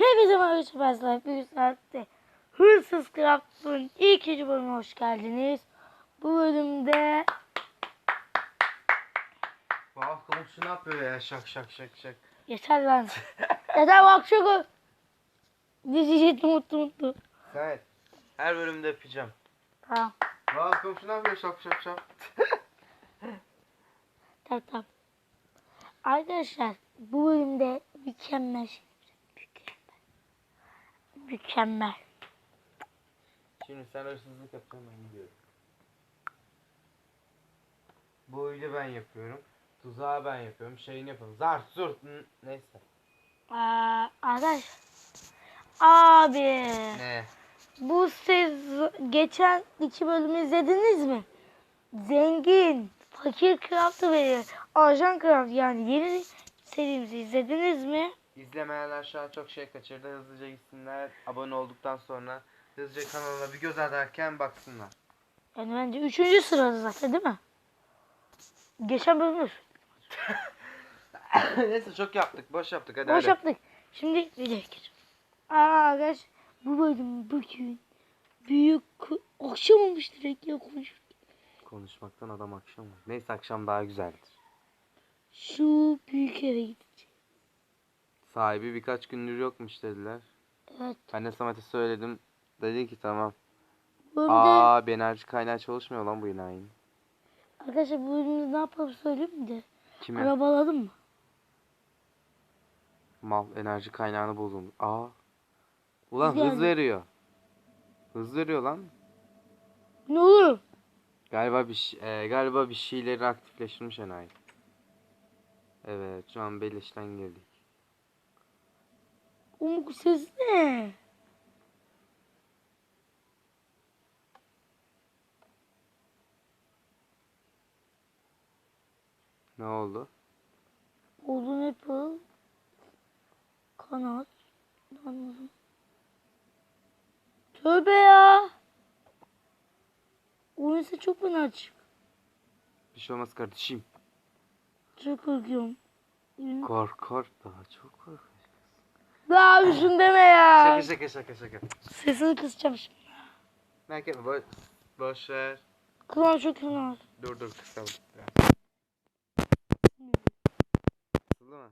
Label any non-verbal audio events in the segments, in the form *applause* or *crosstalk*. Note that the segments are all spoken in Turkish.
Hepinize merhaba arkadaşlar. Bir saatte Hırsız Craft'ın ikinci bölümüne hoş geldiniz. Bu bölümde Bak komşu ne yapıyor ya şak şak şak şak. yeter lan. *laughs* yeter bak şu Dizicet mutlu mutlu. Evet. Her bölümde yapacağım. Tamam. Bak komşu ne yapıyor şak şak şak. *laughs* Tamam tamam. Arkadaşlar bu bölümde mükemmel şey. Mükemmel. Şimdi sen hırsızlık yapacaksın ben gidiyorum. Bu oyunu ben yapıyorum. Tuzağı ben yapıyorum. Şeyini yapıyorum. Zart zurt neyse. Aa, arkadaş. Abi. Ne? Bu siz geçen iki bölümü izlediniz mi? Zengin, fakir craft'ı veriyor. Ajan craft yani yeni serimizi izlediniz mi? İzlemeyenler şu an çok şey kaçırdı. Hızlıca gitsinler. Abone olduktan sonra hızlıca kanalına bir göz atarken baksınlar. Yani bence üçüncü sırada zaten değil mi? Geçen bölümü *laughs* neyse çok yaptık. Boş yaptık. Hadi boş hadi. yaptık. Şimdi videoya geçelim. Aa arkadaş bu bölüm bugün büyük akşam olmuş direkt ya konuşurken. Konuşmaktan adam akşam oldu. Neyse akşam daha güzeldir. Şu büyük eve gideceğim. Sahibi birkaç gündür yokmuş dediler. Evet. Ben de Samet'e söyledim. Dedi ki tamam. Bölümde Aa bir enerji kaynağı çalışmıyor lan bu inayın. arkadaşlar bu bölümde ne yapalım söyleyeyim de. Kime? Araba alalım mı? Mal enerji kaynağını buldum. Aa. Ulan Geldi. hız veriyor. Hız veriyor lan. Ne olur? Galiba bir e, galiba bir şeyleri aktifleştirmiş enayi. Evet şu an beleşten girdik. Umut ses ne? Ne oldu? Golden Apple. Kanat. Anladım. Tövbe ya. Oyun ise çok fena açık. Bir şey olmaz kardeşim. Çok korkuyorum. Kork kork daha çok kork. Bir şunu deme ya. Şaka şaka şaka şaka. Sesini kısacağım şimdi. Merak etme boş, boş ver. Kulağım çok fena. Dur dur kısalım. Kısıldı mı?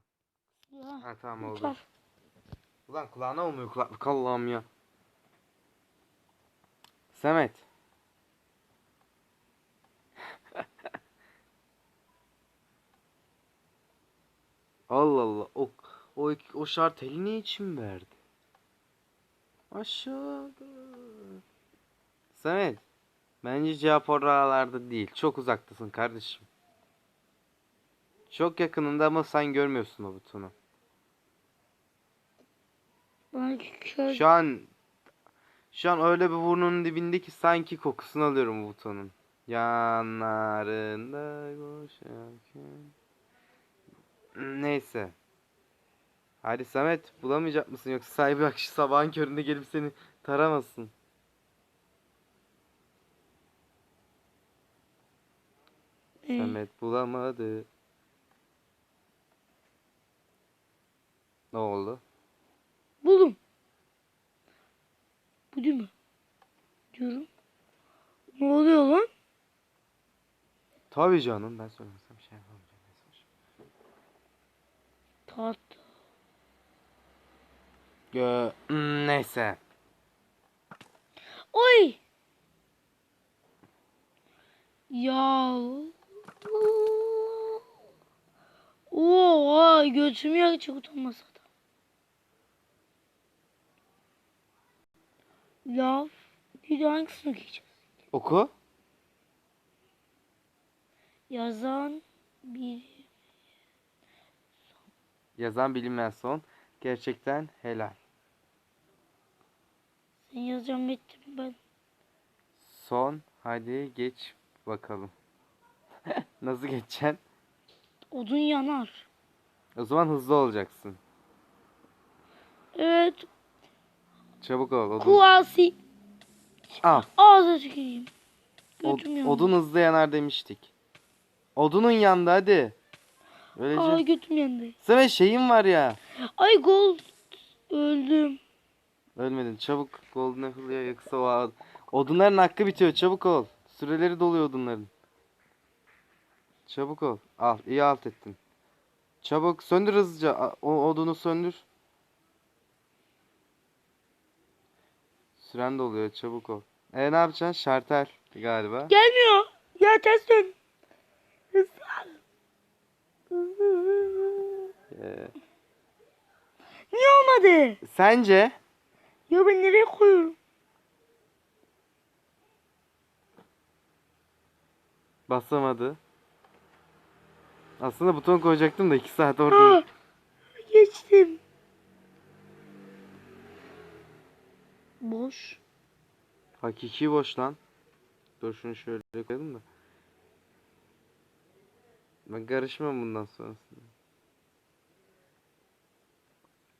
Ya. Ha tamam oldu. Yeter. Ulan kulağına olmuyor kulaklık Allah'ım ya. Samet. *laughs* Allah Allah. O o o şart eli ne için verdi? Aşağıda. Samet. Bence cevap oralarda değil. Çok uzaktasın kardeşim. Çok yakınında ama sen görmüyorsun o butonu. Şu an şu an öyle bir burnunun dibinde ki sanki kokusunu alıyorum bu butonun. Yanlarında koşarken. Neyse. Hadi Samet bulamayacak mısın yoksa sahibi akşam sabahın köründe gelip seni taramasın. Ee, Samet bulamadı. Ne oldu? Buldum. Bu değil mi? Diyorum. Ne oluyor lan? Tabii canım ben söylemesem şey yapamayacağım. Neyse. Gö Hmm, neyse. Oy. Ya. Oo, götümü yakacak utanmasa da. Laf. Bir de hangisini okuyacağız? Oku. Yazan bir Yazan bilinmeyen son. Gerçekten helal. Sen yazacağım ettim ben. Son. Hadi geç bakalım. *laughs* Nasıl geçeceksin? Odun yanar. O zaman hızlı olacaksın. Evet. Çabuk ol. Odun, Kuasi. Al. Ağzına tüküreyim. Od- Götüm yandı. odun hızlı yanar demiştik. Odunun yandı hadi. Böylece. Aa götüm yandı. Sana şeyim var ya. Ay gold. Öldüm. Ölmedin. Çabuk Golden Apple'ya yoksa o Odunların hakkı bitiyor. Çabuk ol. Süreleri doluyor odunların. Çabuk ol. Al. iyi alt ettin. Çabuk söndür hızlıca. O odunu söndür. Süren doluyor. Çabuk ol. E ne yapacaksın? Şartel galiba. Gelmiyor. Ya ters dön. Ee, Niye olmadı? sence? Ya ben nereye koyuyorum? Basamadı. Aslında buton koyacaktım da 2 saat orada. Aa, geçtim. Boş. Hakiki boş lan. Dur şunu şöyle koyalım da. Ben karışmam bundan sonrasında.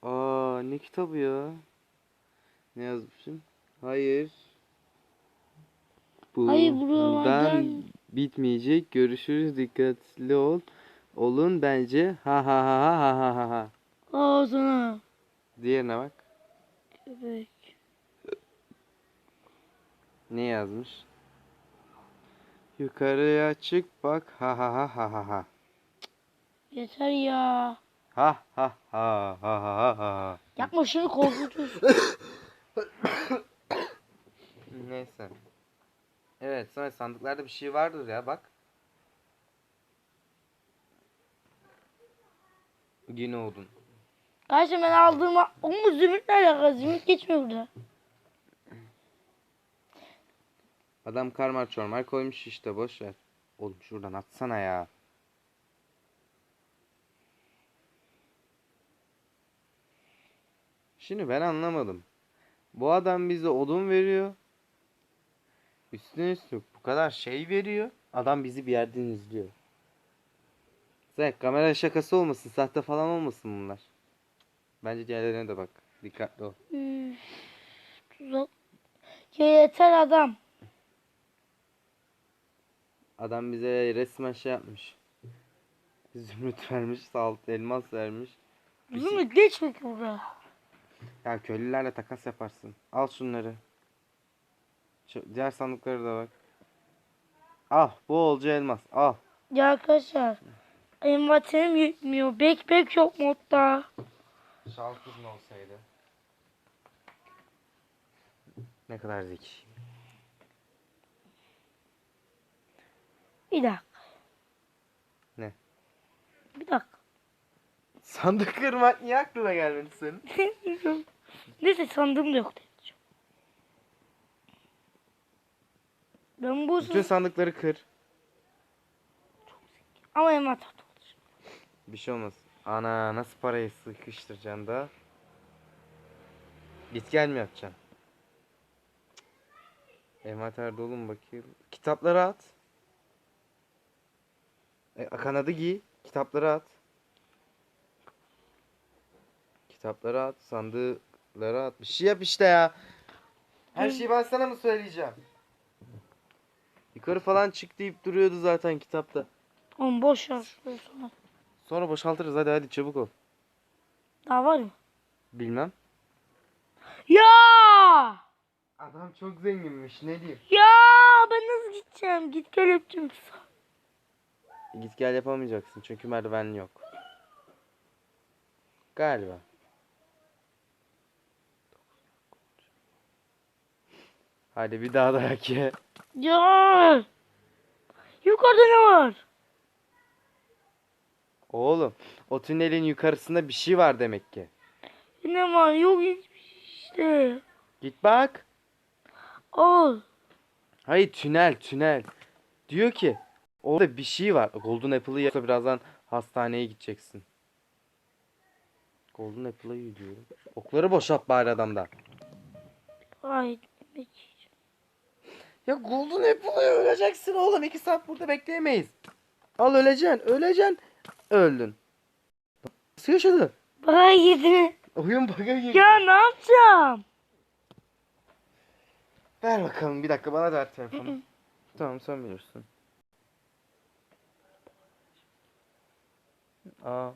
Aa ne kitabı ya? Ne yazmışım? Hayır. Bu Hayır, buralardan- bitmeyecek. Görüşürüz. Dikkatli ol. Olun bence. Ha ha ha ha ha ha ha sana. Diğerine bak. Köpek. Ne yazmış? Yukarıya çık bak. Ha ha ha ha ha ha. Yeter ya. Ha ha ha ha ha ha. Yapma şunu korkutuyorsun. Neyse. Evet sonra sandıklarda bir şey vardır ya bak. Yine odun. Kardeşim ben aldığıma o mu zümrütle alakalı? Zümrüt geçmiyor burada. Adam karmar çormar koymuş işte boş ver. Oğlum şuradan atsana ya. Şimdi ben anlamadım. Bu adam bize odun veriyor. Üstüne üstlük bu kadar şey veriyor. Adam bizi bir yerden izliyor. Sen kamera şakası olmasın, sahte falan olmasın bunlar. Bence diğerlerine de bak. Dikkatli ol. Tuzak. Ya yeter adam. Adam bize resmen şey yapmış. Zümrüt vermiş, salt elmas vermiş. Zümrüt geçmiyor ki burada. Ya köylülerle takas yaparsın. Al şunları. Şu diğer sandıkları da bak. Al bu olcu elmas. Al. Ya arkadaşlar. Envaterim yetmiyor. Bek bek yok modda. Şal kızın olsaydı. Ne kadar zeki. Bir dakika. Ne? Bir dakika. Sandık kırmak niye aklına gelmedi senin? *laughs* Neyse sandığım da yok. Ben bu Bütün sandıkları kır. ama envanter olacak. Bir şey olmaz. Ana nasıl parayı sıkıştıracaksın da? Git gel mi yapacaksın? Envanter dolu mu bakayım? Kitapları at. E, kanadı giy. Kitapları at. Kitapları at. Sandıkları at. Bir şey yap işte ya. Her şeyi ben sana mı söyleyeceğim? Yukarı falan çık deyip duruyordu zaten kitapta. Oğlum boş ver şurayı sonra. Sonra boşaltırız hadi hadi çabuk ol. Daha var mı? Bilmem. Ya! Adam çok zenginmiş ne diyeyim. Ya ben nasıl gideceğim? Git gel yapacağım. Git gel yapamayacaksın çünkü merdiven yok. Galiba. Hadi bir daha dayak ye. Ya! Yukarıda ne var? Oğlum o tünelin yukarısında bir şey var demek ki. Ne var? Yok hiçbir şey işte. Git bak. Al. Hayır tünel tünel. Diyor ki orada bir şey var. Golden Apple'ı yoksa birazdan hastaneye gideceksin. Golden Apple'a gidiyorum. Okları boşalt bari adamdan. Ay. Ya Golden Apple'a öleceksin oğlum. iki saat burada bekleyemeyiz. Al öleceksin. Öleceksin. Öldün. Nasıl yaşadı? Bana gidin. Oyun bug'a girdi. Ya ne yapacağım? Ver bakalım bir dakika bana ver telefonu. tamam sen bilirsin. Aa.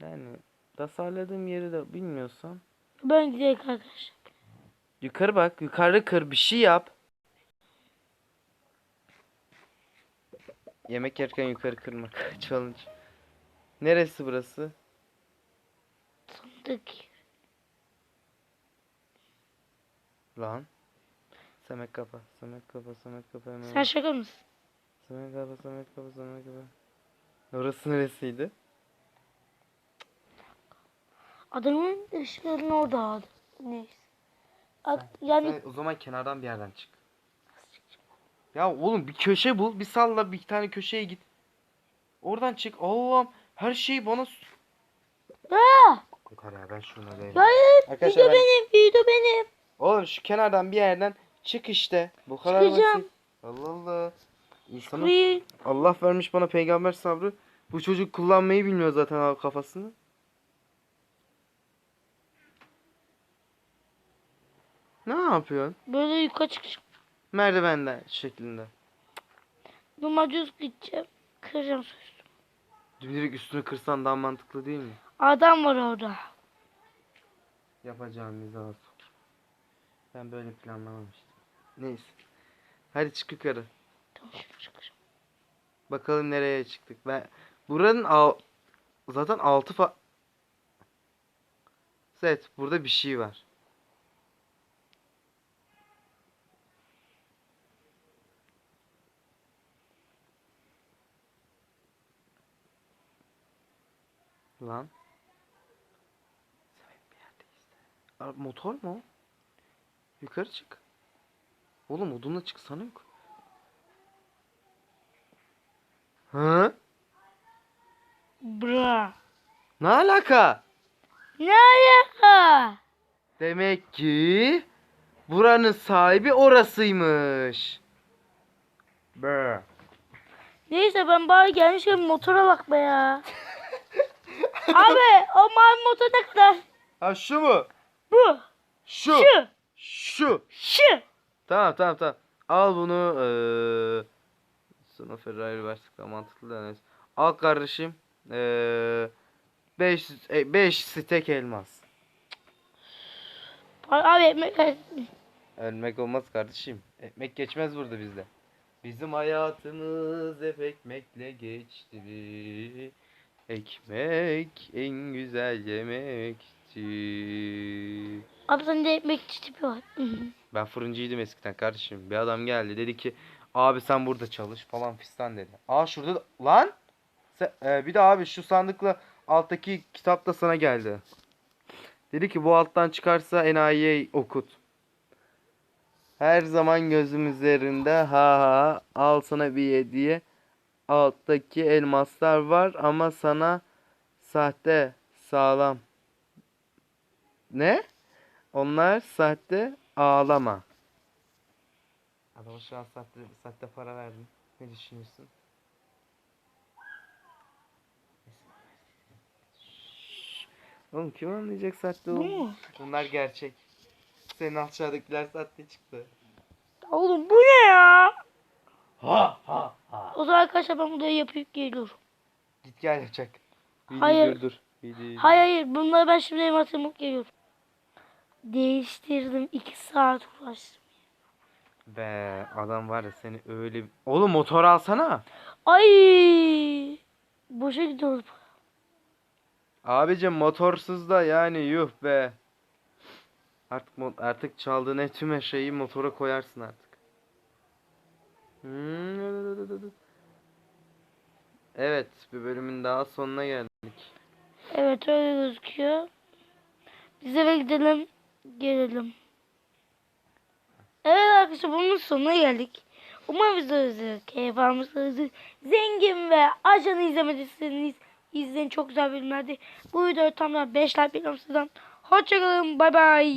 Yani tasarladığım yeri de bilmiyorsan. Ben gidelim arkadaşlar. Yukarı bak. Yukarı kır. Bir şey yap. Yemek yerken yukarı kırmak. *laughs* Challenge. Neresi burası? Sandık. Lan. Samet kapa. Samet kapa. Samet kapa. Hemen. Sen şaka mısın? Samet kapa. Samet kapa. Samet kapa. Orası neresiydi? Adamın ışıkların orada abi. Neyse. Ak- yani Sen o zaman kenardan bir yerden çık. Ya oğlum bir köşe bul. Bir salla bir tane köşeye git. Oradan çık. Allah'ım her şeyi bana... s- Aa! Yeter ya ben şuna değilim. Hayır. Arkadaşlar Video ben- benim. Video benim. Oğlum şu kenardan bir yerden çık işte. Bu kadar Çıkacağım. basit. Allah Allah. İnsanın Burayı Allah vermiş bana peygamber sabrı. Bu çocuk kullanmayı bilmiyor zaten abi kafasını. Ne yapıyorsun? böyle yukarı çıkacağım. Merdivenden şeklinde. Normal düz gideceğim. Kıracağım sözü. Direkt üstünü kırsan daha mantıklı değil mi? Adam var orada. Yapacağımız az. Ben böyle planlamamıştım. Neyse. Hadi çık yukarı. Tamam şimdi çıkacağım. Bakalım nereye çıktık. Ben buranın al zaten altı fa Set burada bir şey var. Lan. Aa, Motor mu? Yukarı çık. Oğlum odunla çıksana yok. Hı? Bra. Ne alaka? Ne alaka? Demek ki buranın sahibi orasıymış. Brr. Neyse ben bari gelmişken motora bak be ya. *laughs* Abi o mavi motor ne kadar? Ha şu mu? Bu. Şu. Şu. Şu. Şu. Tamam tamam tamam. Al bunu. Eee sana Ferrari versek daha mantıklı da neyse. Al kardeşim. Eee 5 5 stek elmas. Abi ekmek. Ölmek olmaz kardeşim. Ekmek geçmez burada bizde. Bizim hayatımız hep ekmekle geçti. Ekmek en güzel yemekti. Abi sende ekmek tipi var. Ben fırıncıydım eskiden kardeşim. Bir adam geldi dedi ki abi sen burada çalış falan fistan dedi. Aa şurada da... lan Sen- e, bir de abi şu sandıkla alttaki kitap da sana geldi. Dedi ki bu alttan çıkarsa enayiye okut. Her zaman gözüm üzerinde ha ha al sana bir hediye. Alttaki elmaslar var ama sana sahte sağlam. Ne? Onlar sahte ağlama. Adama şu an sahte, sahte para verdim. Ne düşünüyorsun? Oğlum kim anlayacak sahte mu? Bunlar gerçek. Senin aşağıdakiler sahte çıktı. Oğlum bu ne ya? Ha ha. O zaman arkadaşlar ben burayı yapıp geliyorum. Git gel yapacak. Videoyu Hayır. Videoyu Hayır hayır bunları ben şimdi ev atımıp geliyorum. Değiştirdim. 2 saat uğraştım. Be adam var ya seni öyle... Oğlum motor alsana. Ay! Boşa gidiyoruz. Abicim motorsuz da yani yuh be. Artık artık çaldığın tüm eşeği motora koyarsın artık. Hmm. Evet, bir bölümün daha sonuna geldik. Evet öyle gözüküyor. Biz eve gidelim. Gelelim. Evet arkadaşlar bunun sonuna geldik. Umarım videonuzu keyif almışsınızdır. Zengin ve ajanı izlemediyseniz izleyin çok güzel bölümlerdi. Bu videoyu tam da 5 like bekliyorum sizden. Hoşçakalın bay bay.